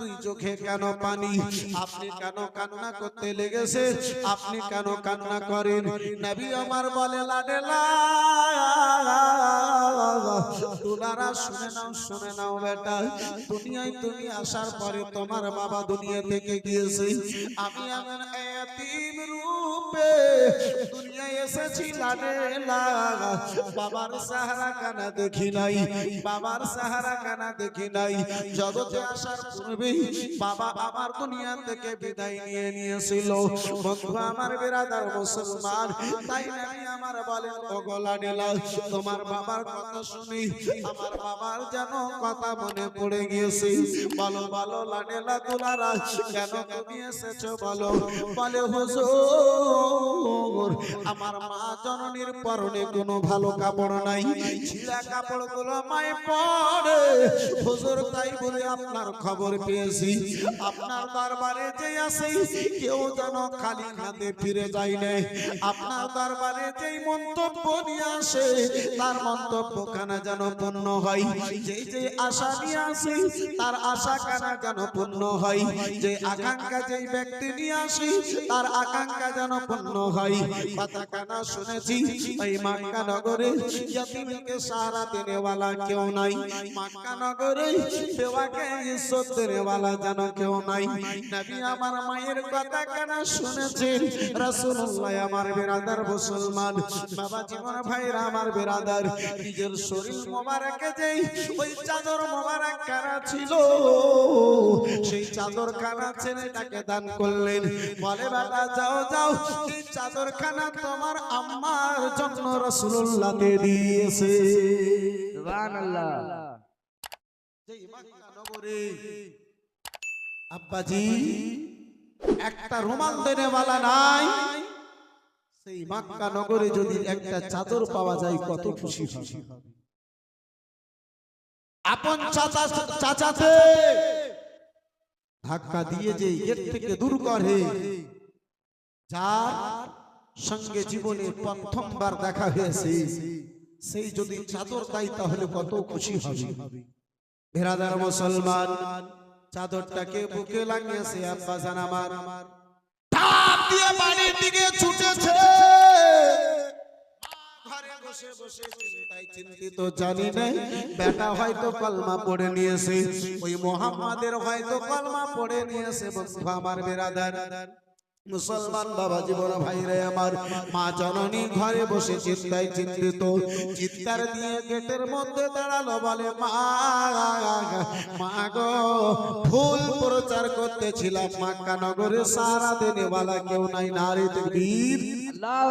দুই চোখে কেন পানি? আপনি কেন কান্না করতে লেগেছে? আপনি কেন কান্না করেন? নবী আমার বলে লাডেলা শুনে নাও শুনে নাও বেটা। দুনিয়ায় তুমি আসার পরে তোমার বাবা দুনিয়া থেকে গিয়েছে। আমি আমার এতিম রূপে দুনিয়ায় এসেছি লাডেলা বাবার সাহারা কানা দেখি নাই, বাবার সাহারা কানা দেখি নাই। জগতে আসার পূর্বেই বাবা আমার দুনিয়া থেকে বিদায় নিয়ে নিয়েছিল। বন্ধু আমার বিরাদার মুসলমান, তাই নাকি আমার বলে ওগলা ডিলা তোমার বাবার কথা শুনি, আমার বাবার যেন কথা মনে পড়ে গিয়েছে। বলো বলো লাডেলা দুলারা, কেন তুমি এসেছ বলো? বলে, হুজুর আমার মা জননীর পরনে কোনো ভালো কাপড় নাই, ছিঁড়া কাপড়গুলো মায়ে পড়ে হুজুর তাই বলে আপনার খবর পেয়েছি। আপনার দরবারে যে আসে কেউ যেন খালি হাতে ফিরে যায় না। আপনার দরবারে যেই মন্তব্য নিয়ে আসে, তার মন্তব্য খানা যেন পূর্ণ হয়। যেই যে আশা নিয়ে আসে, তার আশা কানা যেন পূর্ণ হয়। যে আকাঙ্ক্ষা যেই ব্যক্তি নিয়ে আসে, তার আকাঙ্ক্ষা যেন পণ্য হয়। কথা কানা শুনেছি, ওই মাক্কা নগরে ইয়াতিমকে সারা দেনেওয়ালা কেউ নাই। মাক্কা নগরে সেবাকে ইজ্জত দেনেওয়ালা জানো কেউ নাই। নবী আমার মায়ের কথা কানা শুনেছেন, রাসূলুল্লাহ আমার বিরাদার মুসলমান। বাবা জীবন ভাইরা আমার বিরাদার। নিজের শরীর মোবারকে যেই ওই চাদর মোবারক কানা ছিল, সেই চাদর কানা ছেলেটাকে দান করলেন। বলে, বাবা, যাও যাও তোমার আম্মার জন্য রাসূলুল্লাহ দিয়েছে। সুবহানাল্লাহ। যেই মক্কা নগরে আব্বাজি একটা রুমাল দেনেওয়ালা নাই সেই মক্কা নগরে যদি একটা চাদর পাওয়া যায় কত খুশি হবে। আপন চাচা চাচাতে ধাক্কা দিয়ে যে এর থেকে দূর করে যার সঙ্গে জীবনে প্রথমবার দেখা হয়েছে সেই যদি চাদর দেয় তাহলে কত খুশি হবে। ভেরাদার মুসলমান চাদরটাকে বুকে লাগিয়েছে আব্বা জান আমার। ধাপ দিয়ে বাড়ির দিকে ছুটেছে। বসে বসে চিন্তায় চিন্তিত জানি নাই। বেটা হয়তো কলমা পড়ে নিয়েছে ওই মোহাম্মদের হয়তো কলমা পড়ে নিয়েছে বন্ধু আমার বেরাদার মুসলমান বাবা জীবন ভাই রে আমার। মা জননী ঘরে বসে চিন্তায় চিন্তিত। চিৎকার দিয়ে গেটের মধ্যে দাঁড়াল বলে, মা গো ফুল প্রচার করতেছিলাম। মাক্কা নগরে সারা দিনে বালা কেউ নাই, নারী তকবীর আল্লাহু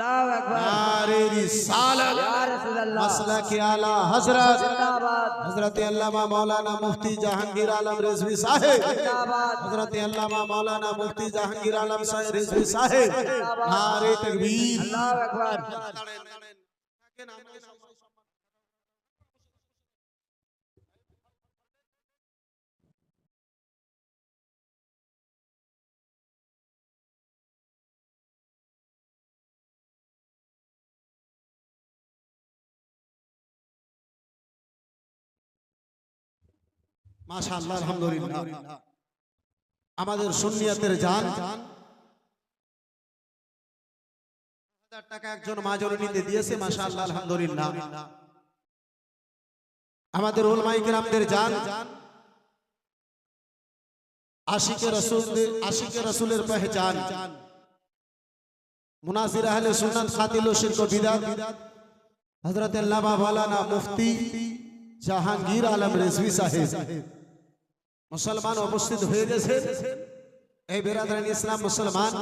আকবার নারী তকবীর আল্লাহু আকবার। নারী রিসালাত। ইয়া রাসূলুল্লাহ। মাসলাক আলা হযরত। জিন্দাবাদ। হযরত আল্লামা মাওলানা মুফতি জাহাঙ্গীর আলম রিজভী সাহেব। জিন্দাবাদ। হযরত আল্লামা মাওলানা মুফতি জাহাঙ্গীর আলম সাহেব রিজভী সাহেব। নারে তাকবীর। আল্লাহু আলহামদুলিল্লাহ। আমাদের সুন্নিয়াতের জান। হাজার টাকা একজন মা জননীতে দিয়েছে মাশাআল্লাহ আলহামদুলিল্লাহ। আমাদের ওলমাই কেরামদের জান। আশিকে রসুল আশিকে রসুলের পহচান মুনাসির আহলে সুন্নাত খাতিল ও শিরক ও বিদাত। হযরত আল্লামা মাওলানা মুফতি জাহাঙ্গীর আলম রেজভি সাহেব। মুসলমান উপস্থিত হয়ে গেছে। এই বেরাদারান ইসলাম মুসলমান,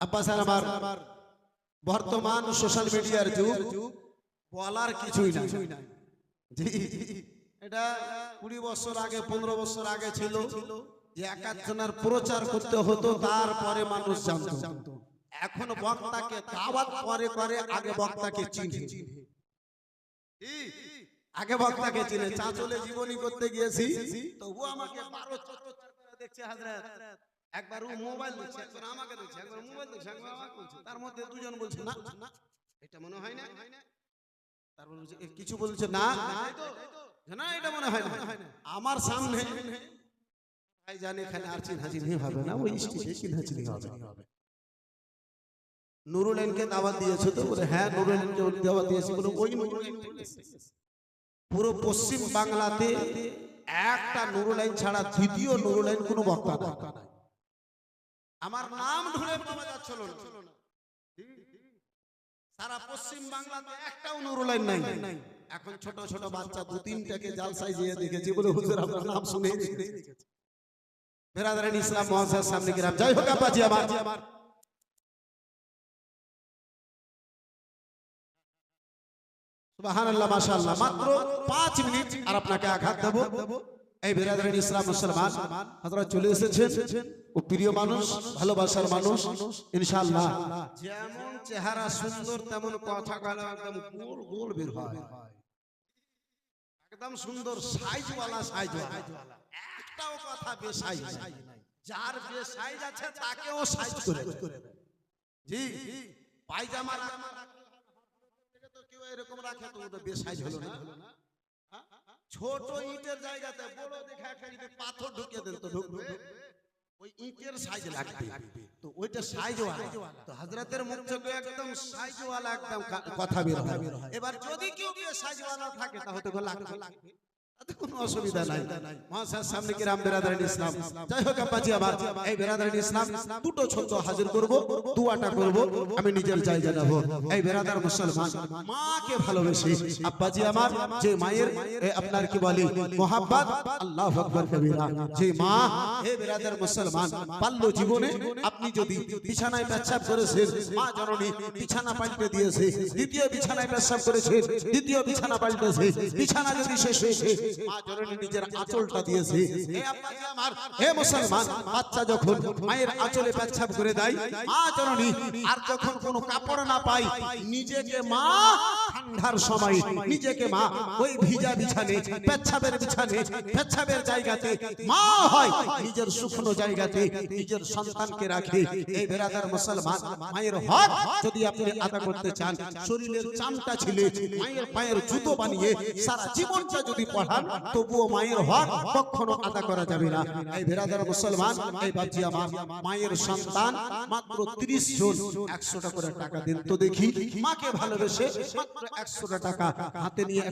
আব্বাস আমার বর্তমান সোশ্যাল মিডিয়ার যুগ, বলার কিছুই নাই। এটা কুড়ি বছর আগে, পনেরো বছর আগে ছিল যে এক একজনের প্রচার করতে হতো, তারপরে মানুষ জানতো। এখন বক্তাকে দাওয়াত পরে করে, আগে বক্তাকে চিনে? আগে বক্তাকে চিনে চাঁচলে জীবনী করতে গিয়েছি। তবু আমাকে বারো দেখছে হাজরাত। একবার ও মোবাইল দেখছে একবার আমাকে দেখছে একবার মোবাইল দেখছে একবার আমাকে বলছে তার মধ্যে দুজন বলছে না এটা মনে হয় না। তারপর বলছে কিছু বলছে না। না এটা মনে হয় না। আমার সামনে ভাই জানে এখানে আর চিন হাজির হবে না ওই স্টেজে চিন হাজির হবে। নুরুলাইনকে দাওয়াত দিয়েছে তো বলে হ্যাঁ নুরুলাইনকে দাওয়াত দিয়েছে বলে ওই নুরুলাইন পুরো পশ্চিম বাংলাতে একটা নুরুলাইন ছাড়া দ্বিতীয় নুরুলাইন কোনো বক্তা নাই। আমার নাম ধরে পাওয়া যাচ্ছিল না। সারা পশ্চিম বাংলাতে একটাও নুরুলাইন নাই। এখন ছোট ছোট বাচ্চা দু তিনটাকে জাল সাইজিয়ে দেখেছি বলে হুজুর আপনার নাম শুনে বেরাদারান ইসলাম মহাসার সামনে গেলাম। যাই হোক, আব্বাজি আমার। সুবহানাল্লাহ, মাশাআল্লাহ। মাত্র 5 মিনিট আর আপনাকে আঘাত দেব। এই বেরাদারান ইসলাম মুসলমান, হযরত চলে এসেছেন। ও প্রিয় মানুষ, ভালোবাসার মানুষ, ইনশাআল্লাহ। যেমন চেহারা সুন্দর, তেমন কথা একদম সুন্দর সাইজওয়ালা সাইজওয়ালা। একটাও কথা বেসাইজ যার বেসাইজ আছে, তাকেও সাইজ করে। জি পায়জামা রাখা তো কেউ এরকম হ্যাঁ? সাইজ তো থেকে একদম কথা বের হয়। এবার যদি কেউ সাইজওয়ালা সাইজ থাকে, তাহলে লাগবে। তাতে কোনো অসুবিধা নাই। মহাশয়ের সামনে কি রাম বেরাদারিন ইসলাম। যাই হোক আব্বাজি আমার এই বেরাদারিন ইসলাম দুটো ছন্দ হাজির করব দুয়াটা করব আমি নিজের চাই জানাব এই বেরাদার মুসলমান মাকে ভালোবেসে। আব্বাজি আমার যে মায়ের আপনার কি বলি? মোহাব্বত। আল্লাহ আকবার কবিরা। যে মা হে বেরাদার মুসলমান পাল্য জীবনে আপনি যদি বিছানায় পেচ্ছাপ করেছেন মা জননী বিছানা পাল্টে দিয়েছে। দ্বিতীয় বিছানায় পেচ্ছাপ করেছে দ্বিতীয় বিছানা পাল্টেছে। বিছানা যদি শেষ হয়েছে মা জননী নিজের আঁচলটা দিয়েছে। হে আব্বাজি আমার হে মুসলমান বাচ্চা যখন মায়ের আঁচলে পেচ্ছাপ করে দেয় মা জননী আর যখন কোনো কাপড় না পাই নিজেকে মা ঠান্ডার সময় নিজেকে মা, ওই ভিজা বিছানে পেচ্ছাবের বিছানে পেচ্ছাবের জায়গাতে মা হয়, নিজের শুকনো জায়গাতে নিজের সন্তানকে রাখে। এই বেরাদার মুসলমান, মায়ের হক যদি আপনি আদা করতে চান, শরীরের চামটা ছিলে, মায়ের পায়ের জুতো বানিয়ে সারা জীবনটা যদি পড়ান, তবুও মায়ের হক কখনো আদা করা যাবে না। এই বেরাদার মুসলমান, এই বাজি আমার, মায়ের সন্তান মাত্র 30 জন 100 টাকা করে টাকা দিন। তো দেখি, মাকে ভালোবেসে মাত্র 100 টাকা হাতে নিয়ে